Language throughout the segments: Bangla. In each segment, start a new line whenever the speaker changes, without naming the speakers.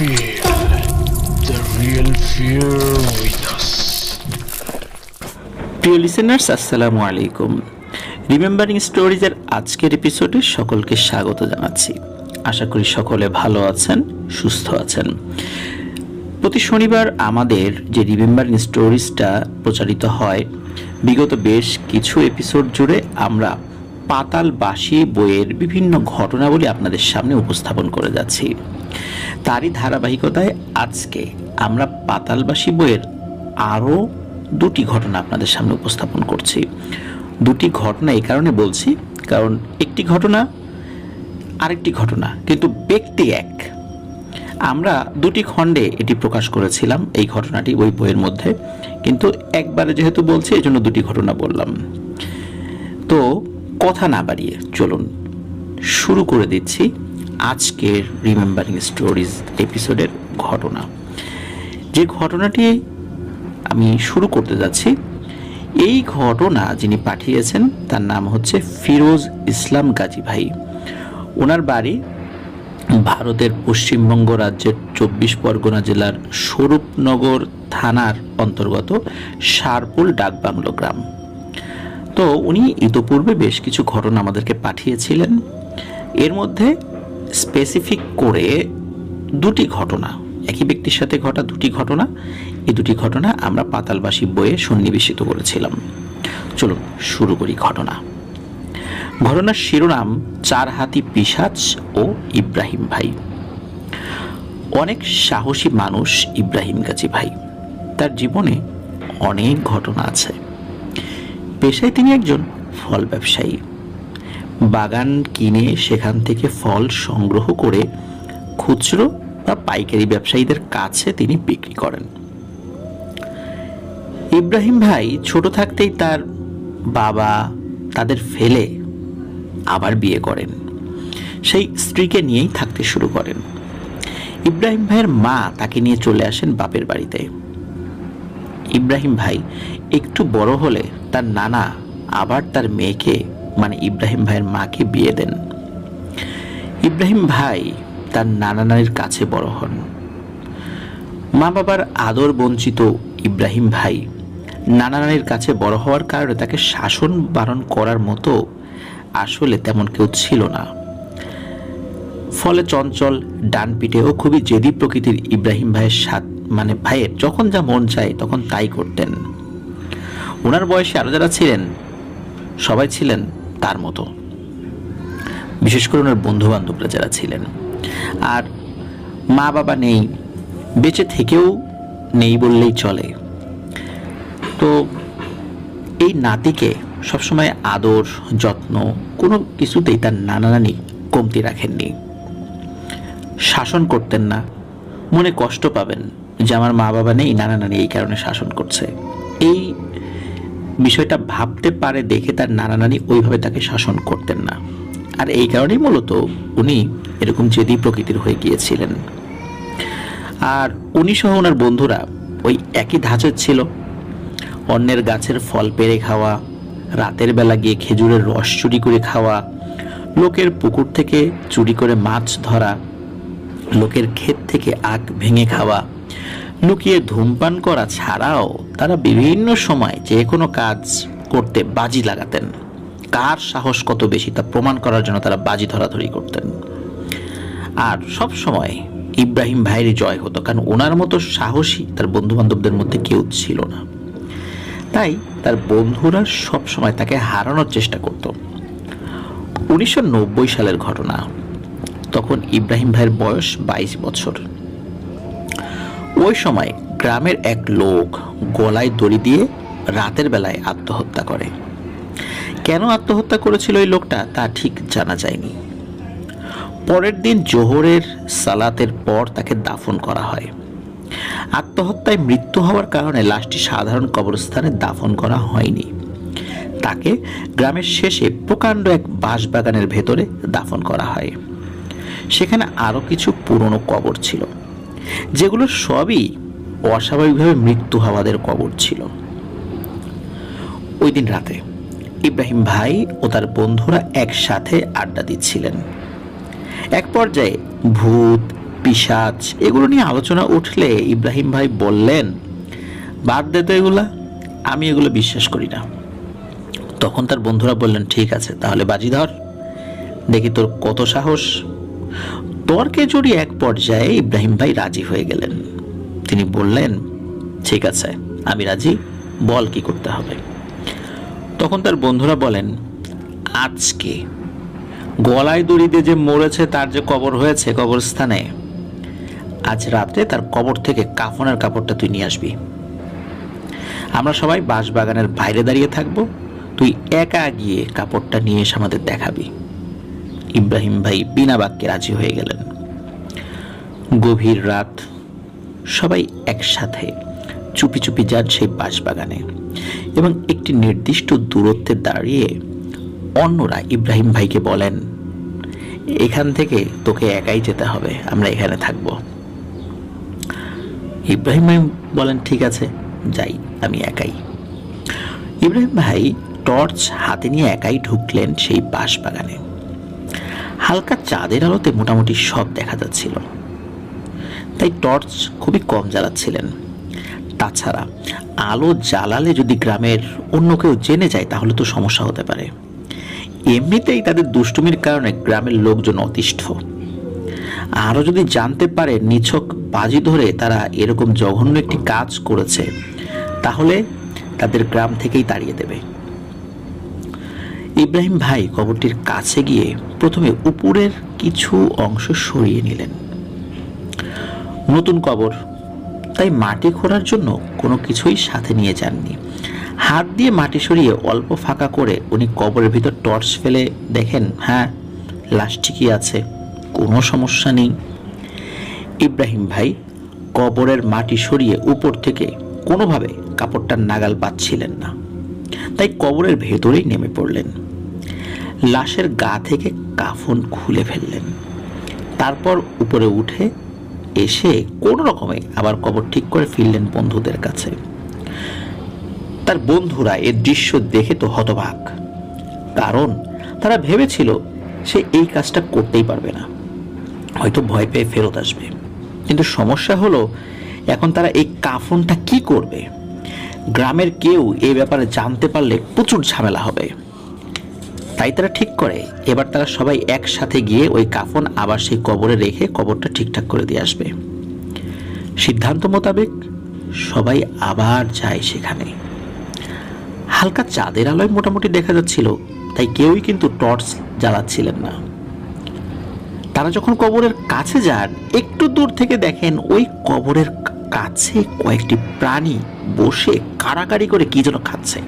Feel the real fear with us.
প্রিয় লিসেনার্স আসসালামু আলাইকুম রিমেম্বারিং স্টোরিজের আজকের এপিসোডে সকলকে স্বাগত জানাচ্ছি। আশা করি সকলে ভালো আছেন, সুস্থ আছেন। প্রতি শনিবার আমাদের যে রিমেম্বারিং স্টোরিজটা প্রচারিত হয়, বিগত বেশ কিছু এপিসোড জুড়ে আমরা পাতাল পাতালবাসী বইয়ের বিভিন্ন ঘটনাবলী আপনাদের সামনে উপস্থাপন করে যাচ্ছি। তারই ধারাবাহিকতায় আজকে আমরা পাতালবাসী বইয়ের আরও দুটি ঘটনা আপনাদের সামনে উপস্থাপন করছি। দুটি ঘটনা এই কারণে বলছি, কারণ একটি ঘটনা, আরেকটি ঘটনা, কিন্তু ব্যক্তি এক। আমরা দুটি খণ্ডে এটি প্রকাশ করেছিলাম, এই ঘটনাটি ওই বইয়ের মধ্যে, কিন্তু একবারে যেহেতু বলছি, এই জন্য দুটি ঘটনা বললাম। তো কথা না বাড়িয়ে চলুন, শুরু করে দিচ্ছি। আজকের রিমেম্বারিং স্টোরিজ এপিসোডের ঘটনা। যে ঘটনাটি আমি শুরু করতে যাচ্ছি, এই ঘটনা যিনি পাঠিয়েছেন, তার নাম হচ্ছে ফিরোজ ইসলাম গাজী ভাই। ওনার বাড়ি ভারতের পশ্চিমবঙ্গ রাজ্যের চব্বিশ পরগনা জেলার স্বরূপনগর থানার অন্তর্গত সারপুল ডাকবাংলো গ্রাম। তো উনি ইতোপূর্বে বেশ কিছু ঘটনা আমাদেরকে পাঠিয়েছিলেন। এর মধ্যে স্পেসিফিক করে দুটি ঘটনা, একই ব্যক্তির সাথে ঘটা দুটি ঘটনা, এই দুটি ঘটনা আমরা পাতালবাসী বইয়ে সন্নিবেশিত করেছিলাম। চলুন শুরু করি ঘটনা। ঘটনার শিরোনাম চার হাতি পিসাচ ও ইব্রাহিম ভাই। অনেক সাহসী মানুষ ইব্রাহিম গাজী ভাই। তার জীবনে অনেক ঘটনা আছে। পেশায় তিনি একজন ফল ব্যবসায়ী। বাগান কিনে সেখান থেকে ফল সংগ্রহ করে খুচরো বা পাইকারি ব্যবসায়ীদের কাছে তিনি বিক্রি করেন। ইব্রাহিম ভাই ছোট থাকতেই তার বাবা তাদের ফেলে আবার বিয়ে করেন। সেই স্ত্রীকে নিয়েই থাকতে শুরু করেন। ইব্রাহিম ভাইয়ের মা তাকে নিয়ে চলে আসেন বাপের বাড়িতে। ইব্রাহিম ভাই একটু বড় হলে তার নানা আবার তার মেয়েকে মানে ইব্রাহিম ভাইয়ের মাকে বিয়ে দেন। ইব্রাহিম ভাই তার নানা নানির কাছে বড় হন। মা বাবার আদর বঞ্চিত ইব্রাহিম ভাই নানা নানির কাছে বড় হওয়ার কারণে তাকে শাসন বারণ করার মতো আসলে তেমন কেউ ছিল না। ফলে চঞ্চল ডান পিঠে ও খুবই জেদি প্রকৃতির ইব্রাহিম ভাইয়ের সাথ মানে ভাইয়ের যখন যা মন চায় তখন তাই করতেন। ওনার বয়সে আরও যারা ছিলেন, সবাই ছিলেন তার মতো। বিশেষ করে ওনার বন্ধু বান্ধবরা যারা ছিলেন। আর মা বাবা নেই, বেঁচে থেকেও নেই বললেই চলে। তো এই নাতিকে সবসময় আদর, যত্ন, কোনো কিছুতেই তার নানা নানি কমতি রাখেননি। শাসন করতেন না, মনে কষ্ট পাবেন যে আমার মা বাবা নেই নানা নানি এই কারণে শাসন করছে। এই বিষয়টা ভাবতে পারে দেখে তার নানা নানি ওইভাবে তাকে শাসন করতেন না। আর এই কারণেই মূলত উনি এরকম জেদি প্রকৃতির হয়ে গিয়েছিলেন। আর উনি সহ ওনার বন্ধুরা ওই একই ধাঁচের ছিল। অন্যের গাছের ফল পেরে খাওয়া, রাতের বেলা গিয়ে খেজুরের রস চুরি করে খাওয়া, লোকের পুকুর থেকে চুরি করে মাছ ধরা, লোকের ক্ষেত থেকে আখ ভেঙে খাওয়া লুকিয়ে ধূমপান করা ছাড়াও তারা বিভিন্ন সময় যে কোনো কাজ করতে বাজি লাগাতেন। কার সাহস কত বেশি তা প্রমাণ করার জন্য তারা বাজি ধরাধরি করতেন। আর সব সময় ইব্রাহিম ভাইয়েরই জয় হতো, কারণ ওনার মতো সাহসী তার বন্ধু বান্ধবদের মধ্যে কেউ ছিল না। তাই তার বন্ধুরা সব সময় তাকে হারানোর চেষ্টা করত। উনিশশো নব্বই সালের ঘটনা, তখন ইব্রাহিম ভাইয়ের বয়স বাইশ বছর। ওই সময় গ্রামের এক লোক গলায় দড়ি দিয়ে রাতের বেলায় আত্মহত্যা করে। কেন আত্মহত্যা করেছিল ওই লোকটা তা ঠিক জানা যায়নি। পরের দিন জোহরের সালাতের পর তাকে দাফন করা হয়। আত্মহত্যায় মৃত্যু হওয়ার কারণে লাশটি সাধারণ কবরস্থানে দাফন করা হয়নি। তাকে গ্রামের শেষে প্রকাণ্ড এক বাঁশবাগানের ভেতরে দাফন করা হয়। সেখানে আরও কিছু পুরনো কবর ছিল। যেগুলো সবই অস্বাভাবিকভাবে মৃত্যু হওয়াদের কবর ছিল। ওই দিন রাতে ইব্রাহিম ভাই ও তার বন্ধুরা একসাথে আড্ডা দিচ্ছিলেন। এক পর্যায়ে ভূত পিসাচ এগুলো নিয়ে আলোচনা উঠলে ইব্রাহিম ভাই বললেন, বাদ দে তো এগুলা, আমি এগুলো বিশ্বাস করি না। তখন তার বন্ধুরা বললেন, ঠিক আছে, তাহলে বাজি ধর, দেখি তোর কত সাহস। তর্কে জড়িয়ে এক পর্যায়ে ইব্রাহিম ভাই রাজি হয়ে গেলেন। তিনি বললেন, ঠিক আছে, আমি রাজি, বল কি করতে হবে? তখন তার বন্ধুরা বলেন, আজকে গলায় দড়ি দিয়ে যে মরেছে তার যে কবর হয়েছে কবরস্থানে, আজ রাতে তার কবর থেকে কাফনের কাপড়টা তুই নিয়ে আসবি। আমরা সবাই বাঁশবাগানের বাইরে দাঁড়িয়ে থাকব, তুই একা গিয়ে কাপড়টা নিয়ে এসে আমাদের দেখাবি। ইব্রাহিম ভাই বিনা বাক্যে রাজি হয়ে গেলেন। গভীর রাত সবাই একসাথে চুপি চুপি যান সেই বাঁশবাগানে এবং একটি নির্দিষ্ট দূরত্বে দাঁড়িয়ে অন্যরা ইব্রাহিম ভাইকে বলেন, এখান থেকে তোকে একাই যেতে হবে, আমরা এখানে থাকব। ইব্রাহিম ভাই বলেন, ঠিক আছে, যাই, আমি একাই। ইব্রাহিম ভাই টর্চ হাতে নিয়ে একাই ঢুকলেন সেই বাঁশবাগানে। হালকা চাঁদের আলোতে মোটামুটি সব দেখা যাচ্ছিল। তাই টর্চ খুবই কম জ্বালাচ্ছিলেন। তাছাড়া আলো জ্বালালে যদি গ্রামের অন্য কেউ জেনে যায়, তাহলে তো সমস্যা হতে পারে। এমনিতেই তাদের দুষ্টুমির কারণে গ্রামের লোকজন অতিষ্ঠ। আরও যদি জানতে পারে নিছক বাজি ধরে তারা এরকম জঘন্য একটি কাজ করেছে, তাহলে তাদের গ্রাম থেকেই তাড়িয়ে দেবে। ইব্রাহিম ভাই কবরটির কাছে গিয়ে প্রথমে উপরের কিছু অংশ সরিয়ে নিলেন। নতুন কবর, তাই মাটি খোঁড়ার জন্য কোনো কিছুই সাথে নিয়ে যাননি। হাত দিয়ে মাটি সরিয়ে অল্প ফাঁকা করে উনি কবরের ভিতর টর্চ ফেলে দেখেন হ্যাঁ লাশ ঠিকই আছে, কোনো সমস্যা নেই। ইব্রাহিম ভাই কবরের মাটি সরিয়ে উপর থেকে কোনোভাবে কাপড়টার নাগাল পাচ্ছিলেন না। তাই কবরের ভেতরেই নেমে পড়লেন। লাশের গা থেকে কাফন খুলে ফেললেন। তারপর উপরে উঠে এসে কোনো রকমে আবার কবর ঠিক করে ফিরলেন বন্ধুদের কাছে। তার বন্ধুরা এর দৃশ্য দেখে তো হতবাক, কারণ তারা ভেবেছিল সে এই কাজটা করতেই পারবে না। হয়তো ভয় পেয়ে ফেরত আসবে। কিন্তু সমস্যা হলো, এখন তারা এই কাফনটা কি করবে? গ্রামের কেউ এই ব্যাপারে জানতে পারলে প্রচুর ঝামেলা হবে। তাই তারা ঠিক করে। এবার তারা সবাই একসাথে গিয়ে ওই কাফন আবার সেই কবরে রেখে কবরটা ঠিকঠাক করে দিয়ে আসবে। সিদ্ধান্ত মোতাবেক সবাই আবার যায় সেখানে। হালকা চাঁদের আলোয় মোটামুটি দেখা যাচ্ছিল, তাই কেউই কিন্তু টর্চ জ্বালাচ্ছিলেন না। তারা যখন কবরের কাছে যান, একটু দূর থেকে দেখেন ওই কবরের কাছে কয়েকটি প্রাণী বসে কাড়াকাড়ি করে কি যেন খাচ্ছে।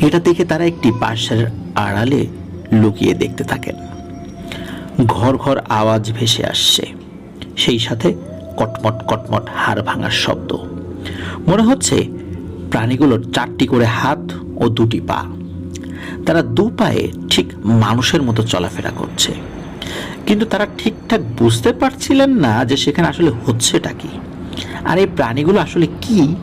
এটা দেখে তারা একটি পাশের আড়ালে লুকিয়ে দেখতে থাকেন। ঘর ঘর আওয়াজ ভেসে আসছে। সেই সাথে কটমট কটমট হাড় ভাঙার শব্দ। মনে হচ্ছে প্রাণীগুলোর চারটি করে হাত ও দুটি পা। তারা দু পায়ে ঠিক মানুষের মতো চলাফেরা করছে। কিন্তু তারা ঠিকঠাক বুঝতে পারছিলেন না যে সেখানে আসলে হচ্ছেটা কি। আর এই প্রাণীগুলো আসলে কি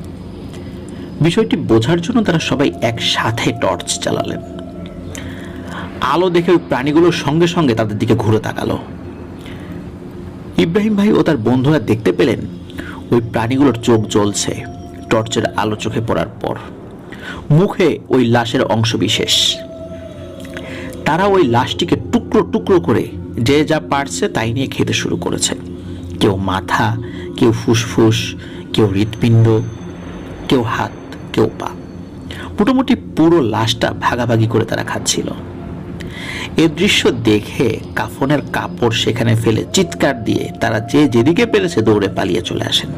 বিষয়টি বোঝার জন্য তারা সবাই একসাথে টর্চ চালালেন। আলো দেখে ওই প্রাণীগুলোর সঙ্গে সঙ্গে তাদের দিকে ঘুরে তাকালো। ইব্রাহিম ভাই ও তার বন্ধুরা দেখতে পেলেন, ওই প্রাণীগুলোর চোখ জ্বলছে টর্চের আলো চোখে পড়ার পর। মুখে ওই লাশের অংশ বিশেষ। তারা ওই লাশটিকে টুকরো টুকরো করে যে যা পারছে তাই নিয়ে খেতে শুরু করেছে। কেউ মাথা, কেউ ফুসফুস, কেউ হৃৎপিণ্ড, কেউ হাত। কেউ পা। মোটামুটি পুরো লাশটা ভাগাভাগি করে তারা খাচ্ছিল। এ দৃশ্য দেখে কাফনের কাপড় সেখানে ফেলে চিৎকার দিয়ে তারা যে যেদিকে পেরেছে দৌড়ে পালিয়ে চলে আসেন।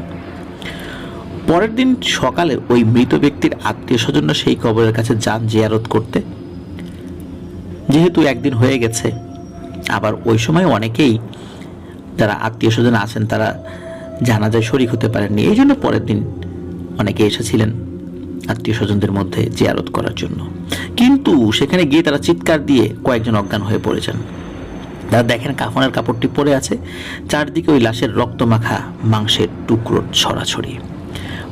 পরের দিন সকালে ওই মৃত ব্যক্তির আত্মীয় স্বজনরা সেই কবরের কাছে যান জিয়ারত করতে। যেহেতু একদিন হয়ে গেছে, আবার ওই সময় অনেকেই যারা আত্মীয় স্বজন আছেন তারা জানাজায় শরিক হতে পারেননি। এই জন্য পরের দিন অনেকে এসেছিলেন। আত্মীয় স্বজনদের মধ্যে জিয়ারত করার জন্য। কিন্তু সেখানে গিয়ে তারা চিৎকার দিয়ে কয়েকজন অজ্ঞান হয়ে পড়েছেন তারা দেখেন কাফনের কাপড়টি পরে আছে, চারদিকে ওই লাশের রক্তমাখা মাংসের টুকরো ছড়াছড়ি।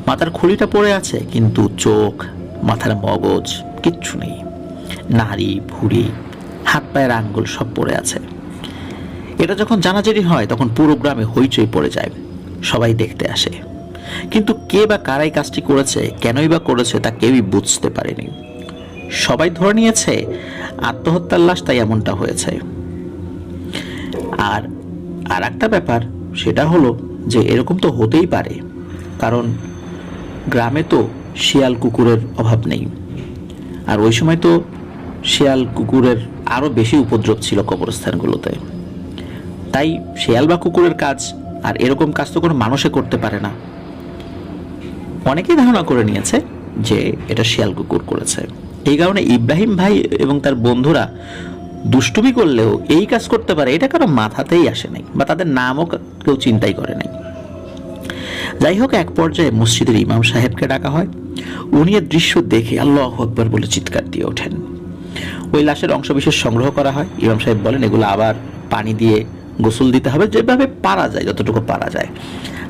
মাথার খুলিটা পড়ে আছে, কিন্তু চোখ, মাথার মগজ, কিচ্ছু নেই। নাড়ি, ভুড়ি, হাত পায়ের আঙ্গুল সব পড়ে আছে। এটা যখন জানাজারি হয়, তখন পুরো গ্রামে হইচই পড়ে যায়। সবাই দেখতে আসে। কিন্তু কে বা কারাই কাজটি করেছে, কেনই বা করেছে তা কেউই বুঝতে পারেনি। সবাই ধরে নিয়েছে, আত্মহত্যার লাশ তাই এমনটা হয়েছে। আর আর একটা ব্যাপার, সেটা হলো যে এরকম তো হতেই পারে, কারণ গ্রামে তো শিয়াল কুকুরের অভাব নেই। আর ওই সময় তো শিয়াল কুকুরের আরও বেশি উপদ্রব ছিল কবরস্থানগুলোতে। তাই শিয়াল বা কুকুরের কাজ আর এরকম কাজ তো কোনো মানুষে করতে পারে না। অনেকেই ধারণা করে নিয়েছে যে এটা শিয়াল কুকুর করেছে। এই কারণে ইব্রাহিম ভাই এবং তার বন্ধুরা দুষ্টুমি করলেও এই কাজ করতে পারে, এটা কারও মাথাতেই আসে নাই বা তাদের নামও কেউ চিন্তাই করে নাই। যাই হোক, এক পর্যায়ে মসজিদের ইমাম সাহেবকে ডাকা হয়। উনি এর দৃশ্য দেখে আল্লাহ আকবর বলে চিৎকার দিয়ে ওঠেন। ওই লাশের অংশবিশেষ সংগ্রহ করা হয়। ইমাম সাহেব বলেন, এগুলো আবার পানি দিয়ে গোসল দিতে হবে, যেভাবে পারা যায়, যতটুকু পারা যায়।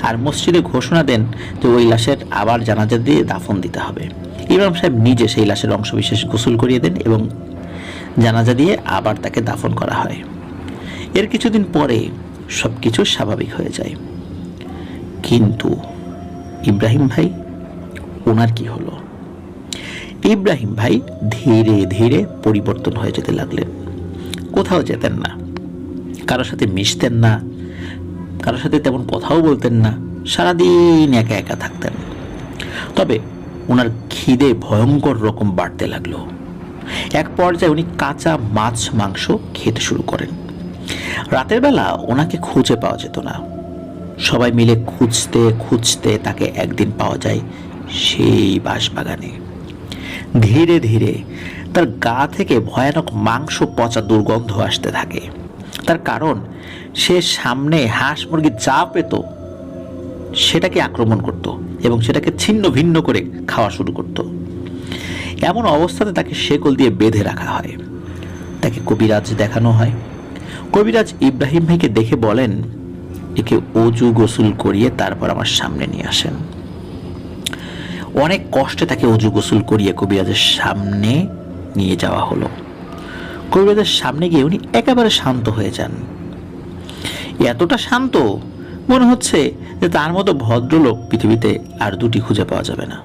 আর মসজিদে ঘোষণা দেন যে ওই লাশের আবার জানাজা দিয়ে দাফন দিতে হবে। ইমাম সাহেব নিজে সেই লাশের অংশবিশেষ গোসল করিয়ে দেন এবং জানাজা দিয়ে আবার তাকে দাফন করা হয়। এর কিছুদিন পরে সব কিছু স্বাভাবিক হয়ে যায়। কিন্তু ইব্রাহিম ভাই ওনার কি হলো? ইব্রাহিম ভাই ধীরে ধীরে পরিবর্তন হয়ে যেতে লাগলেন। কোথাও যেতেন না। কারোর সাথে মিশতেন না, কারোর সাথে তেমন কথাও বলতেন না, সারাদিন একা একা থাকতেন। তবে ওনার খিদে ভয়ঙ্কর রকম বাড়তে লাগল। এক পর্যায়ে উনি কাঁচা মাছ মাংস খেতে শুরু করেন। রাতের বেলা ওনাকে খুঁজে পাওয়া যেত না। সবাই মিলে খুঁজতে খুঁজতে তাকে একদিন পাওয়া যায় সেই বাঁশবাগানে। ধীরে ধীরে তার গা থেকে ভয়ানক মাংস পচা দুর্গন্ধ আসতে থাকে। তার কারণ, সে সামনে হাঁস মুরগি যা পেত, সেটাকে আক্রমণ করত এবং সেটাকে ছিন্ন ভিন্ন করে খাওয়া শুরু করত। এমন অবস্থাতে তাকে শেকল দিয়ে বেঁধে রাখা হয়। তাকে কবিরাজ দেখানো হয়। কবিরাজ ইব্রাহিম ভাইকে দেখে বলেন, একে অজু গোসল করিয়ে তারপর আমার সামনে নিয়ে আসেন। অনেক কষ্টে তাকে অজু গোসল করিয়ে কবিরাজের সামনে নিয়ে যাওয়া হলো। কবিরাজের সামনে গিয়ে উনি একেবারে শান্ত হয়ে যান। এতটা শান্ত মনে হচ্ছে যে তার মতো ভদ্রলোক পৃথিবীতে আর দুটি খুঁজে পাওয়া যাবে না।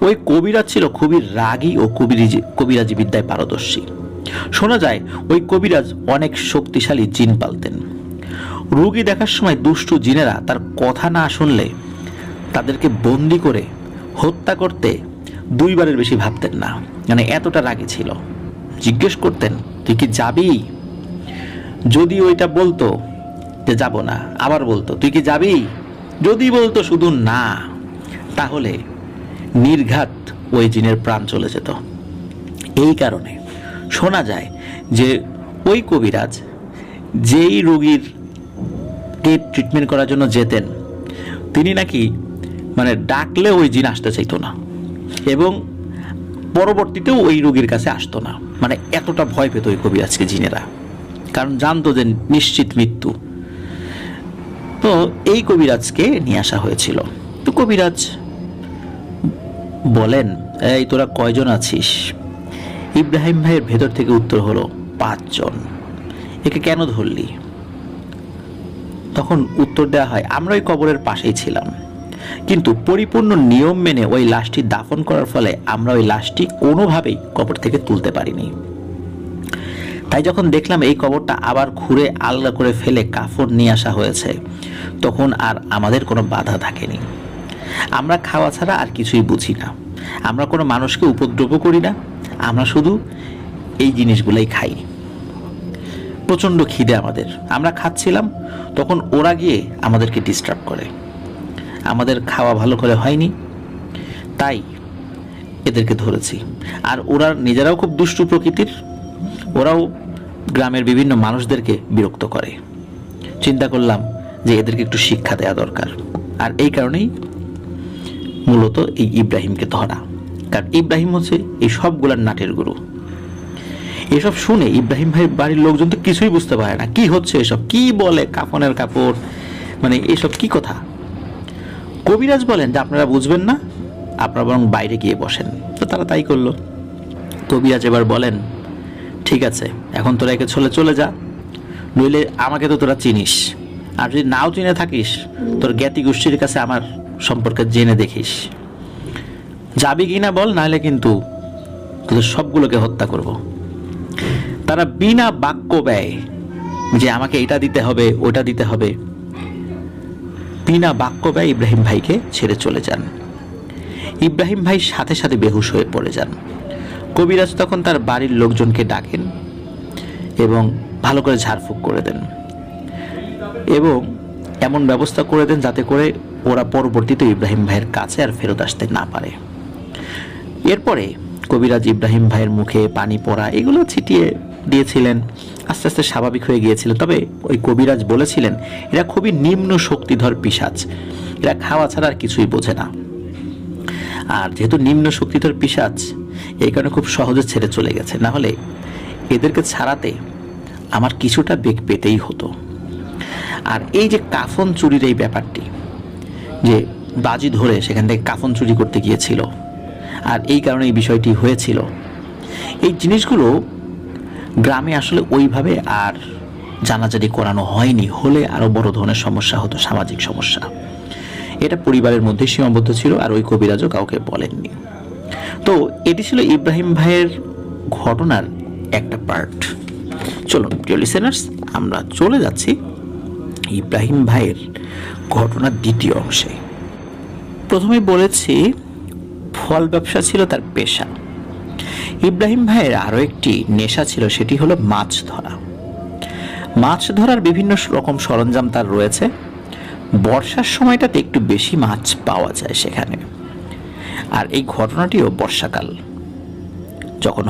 ওই কবিরাজ ছিল খুবই রাগী ও কবিরাজি কবিরাজি বিদ্যায় পারদর্শী। শোনা যায়, ওই কবিরাজ অনেক শক্তিশালী জিন পালতেন। রুগী দেখার সময় দুষ্টু জিনেরা তার কথা না শুনলে তাদেরকে বন্দি করে হত্যা করতে দুইবারের বেশি ভাবতেন না। মানে এতটা রাগী ছিল। জিজ্ঞেস করতেন, তুই কি যাবি? যদি ওইটা বলতো যে যাব না। আবার বলতো, তুই কি যাবি? যদি বলতো শুধু না। তাহলে নির্ঘাত ওই জিনের প্রাণ চলে যেত। এই কারণে শোনা যায় যে ওই কবিরাজ যেই রোগীর কে ট্রিটমেন্ট করার জন্য যেতেন, তিনি নাকি মানে ডাকলে ওই জিন আসতে চাইতো না। এবং পরবর্তীতেও ওই রোগীর কাছে আসতো না। মানে এতটা ভয় পেত ওই কবিরাজকে জিনেরা। কারণ জানতো যে নিশ্চিত মৃত্যু। তো এই কবিরাজকে নিয়ে আসা হয়েছিল। তো কবিরাজ বলেন, এই তোরা কয়জন আছিস? ইব্রাহিম ভাইয়ের ভেতর থেকে উত্তর হলো, পাঁচজন। একে কেন ধরলি? তখন উত্তর দেওয়া হয় আমরা ওই কবরের পাশেই ছিলাম। কিন্তু পরিপূর্ণ নিয়ম মেনে ওই লাশটি দাফন করার ফলে আমরা ওই লাশটি কোনোভাবেই কবর থেকে তুলতে পারিনি। তাই যখন দেখলাম এই কবরটা আবার ঘুরে আলগা করে ফেলে কাফন নিয়ে আসা হয়েছে, তখন আর আমাদের কোনো বাধা থাকেনি। আমরা খাওয়া ছাড়া আর কিছুই বুঝি না। আমরা কোনো মানুষকে উপদ্রব করি না। আমরা শুধু এই জিনিসগুলোই খাই। প্রচণ্ড খিদে আমাদের। আমরা খাচ্ছিলাম, তখন ওরা গিয়ে আমাদেরকে ডিস্টার্ব করে। আমাদের খাওয়া ভালো করে হয়নি। তাই এদেরকে ধরেছি। আর ওরা নিজেরাও খুব দুষ্টু প্রকৃতির। ওরাও গ্রামের বিভিন্ন মানুষদেরকে বিরক্ত করে। চিন্তা করলাম যে এদেরকে একটু শিক্ষা দেওয়া দরকার। আর এই কারণেই মূলত এই ইব্রাহিমকে ধরা। কারণ ইব্রাহিম হচ্ছে এই সবগুলার নাটের গুরু। এসব শুনে ইব্রাহিম ভাই বাড়ির লোকজন তো কিছুই বুঝতে পারে না। কি হচ্ছে এসব? কি বলে কাফনের কাপড়? মানে এসব কি কথা? কবিরাজ বলেন যে আপনারা বুঝবেন না, আপনারা বরং বাইরে গিয়ে বসেন। তো তারা তাই করল। কবিরাজ এবার বলেন, ঠিক আছে, এখন তোরা একে চলে চলে যা। নইলে আমাকে তো তোরা চিনিস। আর যদি নাও চিনে থাকিস, তোর জ্ঞাতি গোষ্ঠীর কাছে আমার সম্পর্কে জেনে দেখিস। যাবি কি না বল, নাহলে কিন্তু তোদের সবগুলোকে হত্যা করব। তারা বিনা বাক্য ব্যয় যে আমাকে এটা দিতে হবে, ওটা দিতে হবে বিনা বাক্য ব্যয় ইব্রাহিম ভাইকে ছেড়ে চলে যান। ইব্রাহিম ভাই সাথে সাথে বেহুশ হয়ে পড়ে যান। কবিরাজ তখন তার বাড়ির লোকজনকে ডাকেন এবং ভালো করে ঝাড়ফুঁক করে দেন এবং এমন ব্যবস্থা করে দেন যাতে করে ওরা পরবর্তীতে ইব্রাহিম ভাইয়ের কাছে আর ফেরত আসতে না পারে। এরপরে কবিরাজ ইব্রাহিম ভাইয়ের মুখে পানি পড়া এগুলো ছিটিয়ে দিয়েছিলেন। আস্তে আস্তে স্বাভাবিক হয়ে গিয়েছিল। তবে ওই কবিরাজ বলেছিলেন, এরা খুবই নিম্ন শক্তিধর পিসাচ এরা খাওয়া ছাড়া আর কিছুই বোঝে না। আর যেহেতু নিম্ন শক্তিধর পিসাচ এই কারণে খুব সহজে ছেড়ে চলে গেছে। না হলে এদেরকে ছাড়াতে আমার কিছুটা বেগ পেতেই হতো। আর এই যে কাফন চুরির এই ব্যাপারটি, যে বাজি ধরে সেখান থেকে কাফন চুরি করতে গিয়েছিল, আর এই কারণে এই বিষয়টি হয়েছিল, এই জিনিসগুলো গ্রামে আসলে ওইভাবে আর জানাজানি করানো হয়নি, হলে আরও বড় ধরনের সমস্যা হতো, সামাজিক সমস্যা। এটা পরিবারের মধ্যে সীমাবদ্ধ ছিল আর ওই কবিরাজও কাউকে বলেননি। তো এটি ছিল ইব্রাহিম ভাইয়ের ঘটনার একটা পার্ট চলুন, প্রিয় লিসেনার্স আমরা চলে যাচ্ছি ইব্রাহিম ভাইয়ের ঘটনার দ্বিতীয় অংশে। প্রথমে বলেছি, ফল ব্যবসা ছিল তার পেশা। ইব্রাহিম ভাইয়ের আরও একটি নেশা ছিল, সেটি হলো মাছ ধরা। মাছ ধরার বিভিন্ন রকম সরঞ্জাম তার রয়েছে। বর্ষার সময়টাতে একটু বেশি মাছ পাওয়া যায় সেখানে। আর এই ঘটনাটিও বর্ষাকাল। যখন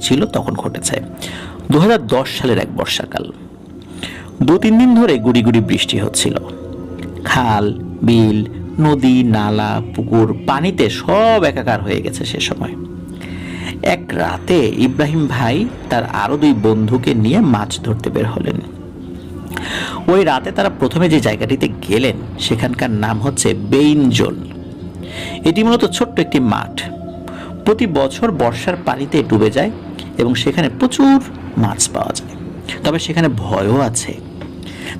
ছিল তখন ঘটেছে। দু হাজার দশ সালের এক বর্ষাকাল। দু তিন দিন ধরে গুড়ি গুড়ি বৃষ্টি হচ্ছিল। খাল, বিল, নদী, নালা, পুকুর, পানিতে সব একাকার হয়ে গেছে সে সময়। এক রাতে ইব্রাহিম ভাই তার আরও দুই বন্ধুকে নিয়ে মাছ ধরতে বের হলেন। ওই রাতে তারা প্রথমে যে জায়গাটিতে গেলেন, সেখানকার নাম হচ্ছে বেইন বেইনজোল। এটি মূলত ছোট্ট একটি মাঠ। প্রতি বছর বর্ষার পানিতে ডুবে যায় এবং সেখানে প্রচুর মাছ পাওয়া যায়। তবে সেখানে ভয়ও আছে।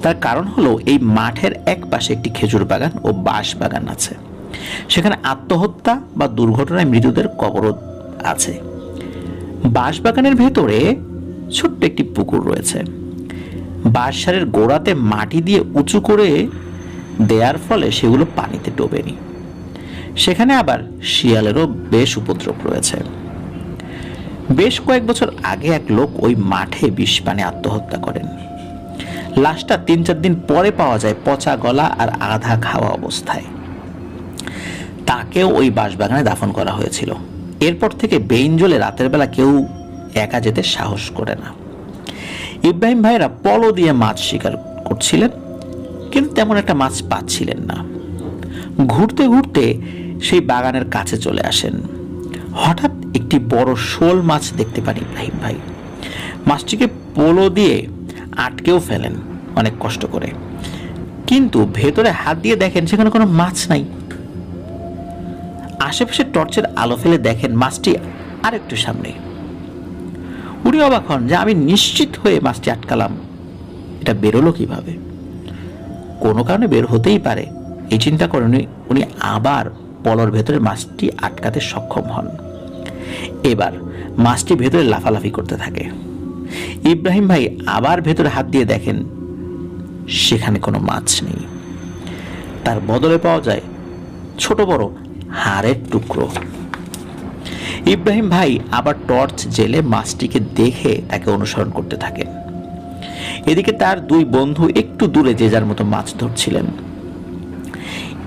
তার কারণ হলো এই মাঠের এক পাশে একটি খেজুর বাগান ও বাঁশ বাগান আছে। সেখানে আত্মহত্যা বা দুর্ঘটনায় মৃতদের কবরও আছে। বাঁশবাগানের ভেতরে ছোট্ট একটি পুকুর রয়েছে। বাঁশসারের গোড়াতে মাটি দিয়ে উঁচু করে দেয়ার ফলে সেগুলো পানিতে ডোবেনি। সেখানে আবার শিয়ালেরও বেশ উপদ্রব রয়েছে। বেশ কয়েক বছর আগে এক লোক ওই মাঠে বিষ পানে আত্মহত্যা করেন। লাশটা তিন চার দিন পরে পাওয়া যায় পচা গলা আর আধা খাওয়া অবস্থায়। তাকেও ওই বাঁশবাগানে দাফন করা হয়েছিল। এরপর থেকে বেইনজলে রাতের বেলা কেউ একা যেতে সাহস করে না। ইব্রাহিম ভাইরা পলো দিয়ে মাছ শিকার করছিলেন, কিন্তু তেমন একটা মাছ পাচ্ছিলেন না। ঘুরতে ঘুরতে সেই বাগানের কাছে চলে আসেন। হঠাৎ একটি বড় শোল মাছ দেখতে পান ইব্রাহিম ভাই। মাছটিকে পোলো দিয়ে আটকেও ফেলেন অনেক কষ্ট করে। কিন্তু ভেতরে হাত দিয়ে দেখেন সেখানে কোনো মাছ নাই। আশেপাশে টর্চের আলো ফেলে দেখেন মাছটি আর একটু সামনে। উনি অবাক হন যে আমি নিশ্চিত হয়ে মাছটি আটকালাম। এটা বেরোলো কীভাবে? কোনো কারণে বের হতেই পারে। এই চিন্তা করে উনি আবার পলর ভেতরে মাছটি আটকাতে সক্ষম হন। এবার মাছটি ভেতরে লাফালাফি করতে থাকে। ইব্রাহিম ভাই আবার ভেতরে হাত দিয়ে দেখেন, সেখানে কোনো মাছ নেই। তার বদলে পাওয়া যায় ছোট বড় হাড়ের টুকরো। ইব্রাহিম ভাই আবার টর্চ জেলে মাছটিকে দেখে তাকে অনুসরণ করতে থাকেন। এদিকে তার দুই বন্ধু একটু দূরে যে যার মতো মাছ ধরছিলেন।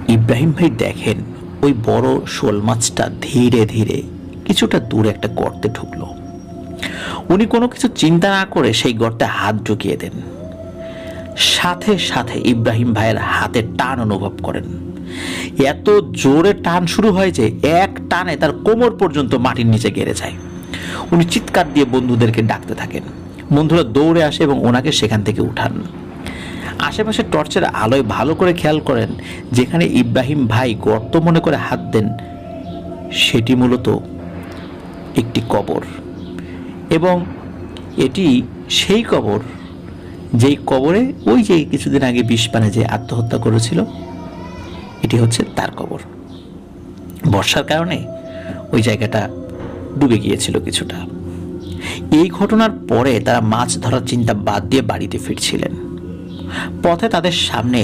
ইব্রাহিম ভাই দেখেন ওই বড় শোল মাছটা ধীরে ধীরে কিছুটা দূরে একটা গর্তে ঢুকলো। উনি কোনো কিছু চিন্তা না করে সেই গর্তে হাত ঢুকিয়ে দেন। সাথে সাথে ইব্রাহিম ভাইয়ের হাতে টান অনুভব করেন। এত জোরে টান শুরু হয় যে এক টানে তার কোমর পর্যন্ত মাটির নিচে গেড়ে যায়। উনি চিৎকার দিয়ে বন্ধুদেরকে ডাকতে থাকেন। বন্ধুরা দৌড়ে আসে এবং ওনাকে সেখান থেকে উঠান। আশেপাশে টর্চের আলোয় ভালো করে খেয়াল করেন, যেখানে ইব্রাহিম ভাই গর্ত মনে করে হাত দেন, সেটি মূলত একটি কবর। এবং এটি সেই কবর, যেই কবরে ওই যে কিছুদিন আগে বিষ পানে যে আত্মহত্যা করেছিল এটি হচ্ছে তার কবর। বর্ষার কারণে ওই জায়গাটা ডুবে গিয়েছিল কিছুটা। এই ঘটনার পরে তারা মাছ ধরার চিন্তা বাদ দিয়ে বাড়িতে ফিরছিলেন। পথে তাদের সামনে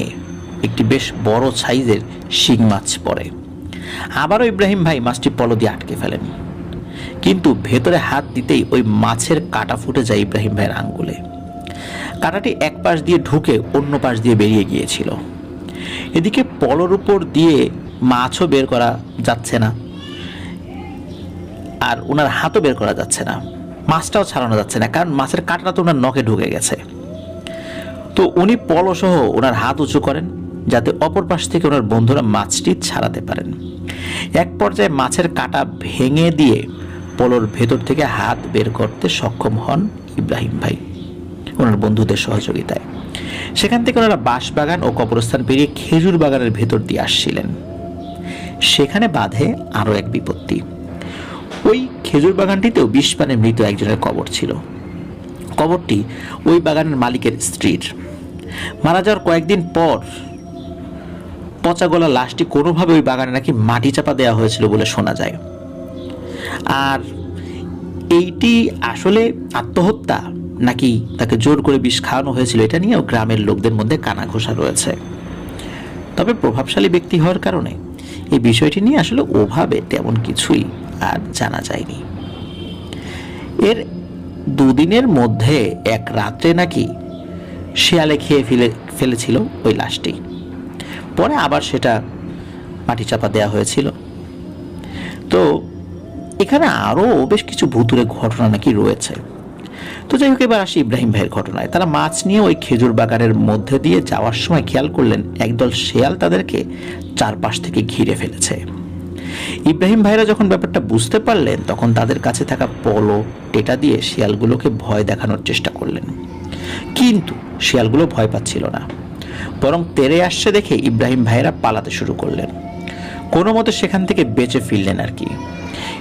একটি বেশ বড় সাইজের শিং মাছ পড়ে। আবারও ইব্রাহিম ভাই মাছটি পল দিয়ে আটকে ফেলেন। কিন্তু ভেতরে হাত দিতেই ওই মাছের কাটা ফুটে যায় ইব্রাহিম ভাইয়ের আঙ্গুলে। কাটাটি এক পাশ দিয়ে ঢুকে অন্য পাশ দিয়ে বেরিয়ে গিয়েছিল। এদিকে পলর উপর দিয়ে মাছও বের করা যাচ্ছে না। আর ওনার হাতও বের করা যাচ্ছে না। মাছটাও ছাড়ানো যাচ্ছে না, কারণ মাছের কাঁটাটা তো ওনার নখে ঢুকে গেছে। তো উনি পলসহ ওনার হাত উঁচু করেন, যাতে অপর পাশ থেকে ওনার বন্ধুরা মাছটি ছাড়াতে পারেন। এক পর্যায়ে মাছের কাঁটা ভেঙে দিয়ে পলর ভেতর থেকে হাত বের করতে সক্ষম হন ইব্রাহিম ভাই, ওনার বন্ধুদের সহযোগিতায়। সেখান থেকে ওনারা বাঁশবাগান ও কবরস্থান পেরিয়ে খেজুর বাগানের ভেতর দিয়ে আসছিলেন। সেখানে বাঁধে আরও এক বিপত্তি। ওই খেজুর বাগানটিতেও বিষ পানে মৃত একজনের কবর ছিল। কবরটি ওই বাগানের মালিকের স্ত্রীর। মারা যাওয়ার কয়েকদিন পর পচা গলা লাশটি কোনোভাবে ওই বাগানে নাকি মাটি চাপা দেওয়া হয়েছিল বলে শোনা যায়। আর এইটি আসলে আত্মহত্যা? নাকি তাকে জোর করে বিষ খাওয়ানো হয়েছিল এটা নিয়েও গ্রামের লোকদের মধ্যে কানাঘোষা রয়েছে। তবে প্রভাবশালী ব্যক্তি হওয়ার কারণে এই বিষয়টি নিয়ে আসলে ওভাবে তেমন কিছুই আর জানা যায়নি। এর দুদিনের মধ্যে এক রাত্রে নাকি শিয়ালে খেয়ে ফেলে, ফেলেছিল ওই লাশটি। পরে আবার সেটা মাটি চাপা দেওয়া হয়েছিল। তো এখানে আরও বেশ কিছু ভুতুরে ঘটনা নাকি রয়েছে। তো যাই হোক, এবার আসি ইব্রাহিম ভাইয়ের ঘটনায়। তারা মাছ নিয়ে ওই খেজুর বাগানের মধ্যে দিয়ে যাওয়ার সময় খেয়াল করলেন, একদল শেয়াল তাদেরকে চারপাশ থেকে ঘিরে ফেলেছে। ইব্রাহিম ভাইরা যখন ব্যাপারটা বুঝতে পারলেন, তখন তাদের কাছে থাকা পলো, টেটা দিয়ে শিয়ালগুলোকে ভয় দেখানোর চেষ্টা করলেন। কিন্তু শিয়ালগুলো ভয় পাচ্ছিল না। বরং তেরে আসছে দেখে ইব্রাহিম ভাইরা পালাতে শুরু করলেন। কোনো মতে সেখান থেকে বেঁচে ফিরলেন আর কি।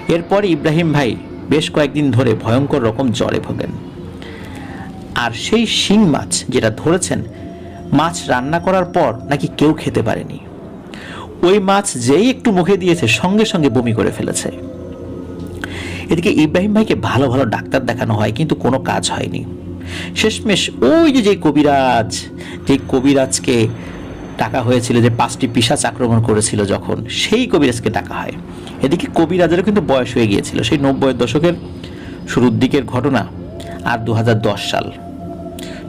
এরপর ইব্রাহিম ভাই বেশ কয়েকদিন ধরে ভয়ঙ্কর রকম জ্বরে ভোগেন। আর সেই শিং মাছ যেটা ধরেছেন, মাছ রান্না করার পর নাকি কেউ খেতে পারেনি। ওই মাছ যেই একটু মুখে দিয়েছে, সঙ্গে সঙ্গে বমি করে ফেলেছে। এদিকে ইব্রাহিম ভাইকে ভালো ভালো ডাক্তার দেখানো হয়, কিন্তু কোনো কাজ হয়নি। শেষমেশ ওই যে যে কবিরাজ, যে কবিরাজকে ডাকা হয়েছিল, যে পাঁচটি পিসাচ আক্রমণ করেছিল যখন, সেই কবিরাজকে ডাকা হয়। এদিকে কবিরাজেরও কিন্তু বয়স হয়ে গিয়েছিল। সেই নব্বই দশকের শুরুর দিকের ঘটনা আর দু হাজার দশ সাল।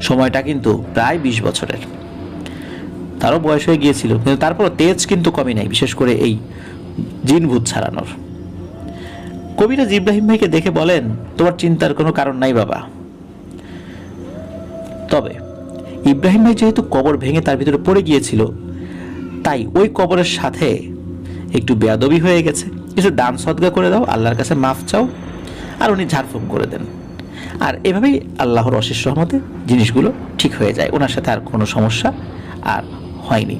সময়টা কিন্তু প্রায় বিশ বছরের। তারও বয়স হয়ে গিয়েছিল, কিন্তু তারপর তেজ কিন্তু কমে নাই, বিশেষ করে এই জিন ভূত ছাড়ানোর। কবিরাজ ইব্রাহিম ভাইকে দেখে বলেন, তোমার চিন্তার কোনো কারণ নাই বাবা। তবে ইব্রাহিম ভাই যেহেতু কবর ভেঙে তার ভিতরে পড়ে গিয়েছিল, তাই ওই কবরের সাথে একটু বেয়াদবি হয়ে গেছে। কিছু দান সদগা করে দাও, আল্লাহর কাছে মাফ চাও, আর উনি ঝাড়ফুঁক করে দেন। আর এভাবেই আল্লাহর অশেষ রহমতে জিনিসগুলো ঠিক হয়ে যায়। ওনার সাথে আর কোনো সমস্যা আর হয়নি।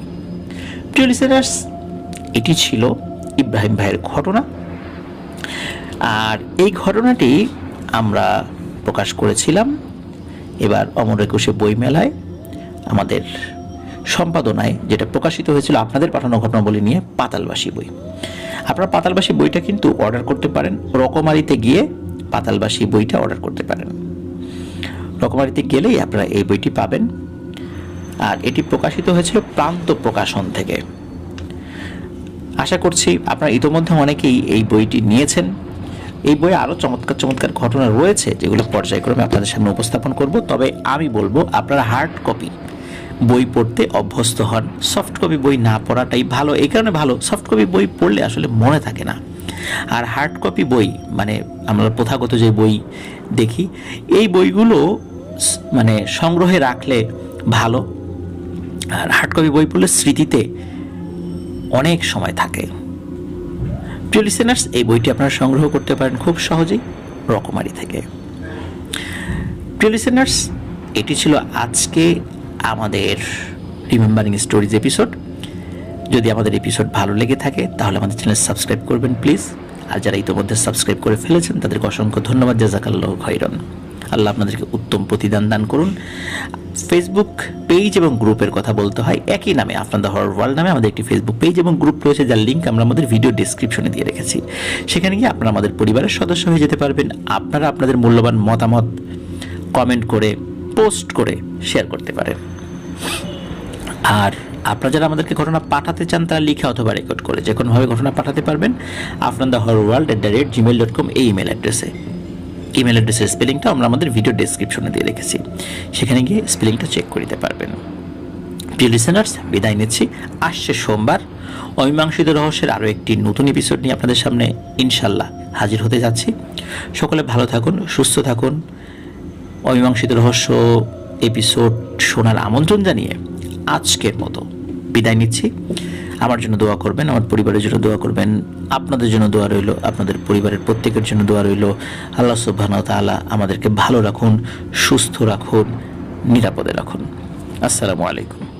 প্রিয় লিসেনার্স এটি ছিল ইব্রাহিম ভাইয়ের ঘটনা। আর এই ঘটনাটি আমরা প্রকাশ করেছিলাম এবার অমর একুশে বইমেলায়। আমাদের সম্পাদনায় যেটা প্রকাশিত হয়েছিল, আপনাদের পাঠানো ঘটনাবলী নিয়ে পাতালবাসী বই। আপনারা পাতালবাসী বইটা কিন্তু অর্ডার করতে পারেন। রকমারিতে গিয়ে পাতালবাসী বইটা অর্ডার করতে পারেন। রকমারিতে গেলেই আপনারা এই বইটি পাবেন। আর এটি প্রকাশিত হয়েছিল প্রান্ত প্রকাশন থেকে। আশা করছি আপনারা ইতোমধ্যে অনেকেই এই বইটি নিয়েছেন। এই বইয়ে আরও চমৎকার চমৎকার ঘটনা রয়েছে, যেগুলো পর্যায়ক্রমে আপনাদের সামনে উপস্থাপন করব। তবে আমি বলব, আপনারা হার্ড কপি বই পড়তে অভ্যস্ত হন। সফট কপি বই না পড়াটাই ভালো। এই কারণে ভালো। সফট কপি বই পড়লে আসলে মনে থাকে না। আর হার্ড কপি বই মানে আমরা প্রথাগত যে বই দেখি, এই বইগুলো মানে সংগ্রহে রাখলে ভালো। আর হার্ড কপি বই পড়লে স্মৃতিতে অনেক সময় থাকে। প্রিয় লিসেনার্স এই বইটি আপনারা সংগ্রহ করতে পারেন খুব সহজেই রকমারি থেকে। প্রিয় লিসেনার্স এটি ছিল আজকে আমাদের রিমেম্বারিং স্টোরিজ এপিসোড যদি আমাদের এপিসোড ভালো লেগে থাকে, তাহলে আমাদের চ্যানেল সাবস্ক্রাইব করবেন প্লিজ আর যারা ইতিমধ্যে সাবস্ক্রাইব করে ফেলেছেন, তাদেরকে অসংখ্য ধন্যবাদ। জাজাকাল্লাহ খৈরন আল্লাহ আপনাদেরকে উত্তম প্রতিদান দান করুন। ফেসবুক পেজ এবং গ্রুপের কথা বলতে হয় একই নামে আপনাদের হর ওয়ার্ল্ড নামে। আমাদের একটি ফেসবুক পেজ এবং গ্রুপ রয়েছে, যার লিঙ্ক আমরা আমাদের ভিডিও ডিসক্রিপশনে দিয়ে রেখেছি। সেখানে গিয়ে আপনারা আমাদের পরিবারের সদস্য হয়ে যেতে পারবেন। আপনারা আপনাদের মূল্যবান মতামত কমেন্ট করে পোস্ট করে শেয়ার করতে পারেন। আর আপনারা যারা আমাদেরকে ঘটনা পাঠাতে চান, তারা লিখে অথবা রেকর্ড করে যে কোনোভাবে ঘটনা পাঠাতে পারবেন। Afran the hor world at the rate Gmail dot com এই ইমেল অ্যাড্রেসে ইমেল অ্যাড্রেসের স্পেলিংটা আমরা আমাদের ভিডিও ডেসক্রিপশনে দিয়ে রেখেছি। সেখানে গিয়ে স্পেলিংটা চেক করে পারবেন। প্রিয় লিসেনার্স বিদায় নিচ্ছি। আসছে সোমবার। অমীমাংসিত রহস্যের আরও একটি নতুন এপিসোড নিয়ে আপনাদের সামনে ইনশাল্লাহ হাজির হতে যাচ্ছি। সকলে ভালো থাকুন, সুস্থ থাকুন। অমীমাংসিত রহস্য এপিসোড শোনার আমন্ত্রণ জানিয়ে আজকের মতো। বিদায় নিচ্ছি। আমার জন্য দোয়া করবেন, আমার পরিবারের জন্য দোয়া করবেন, আপনাদের জন্য দোয়া রইল, আপনাদের পরিবারের প্রত্যেকের জন্য দোয়া রইল। আল্লাহ সুবহানাহু তালা আমাদেরকে ভালো রাখুন, সুস্থ রাখুন, নিরাপদে রাখুন। আসসালামু আলাইকুম।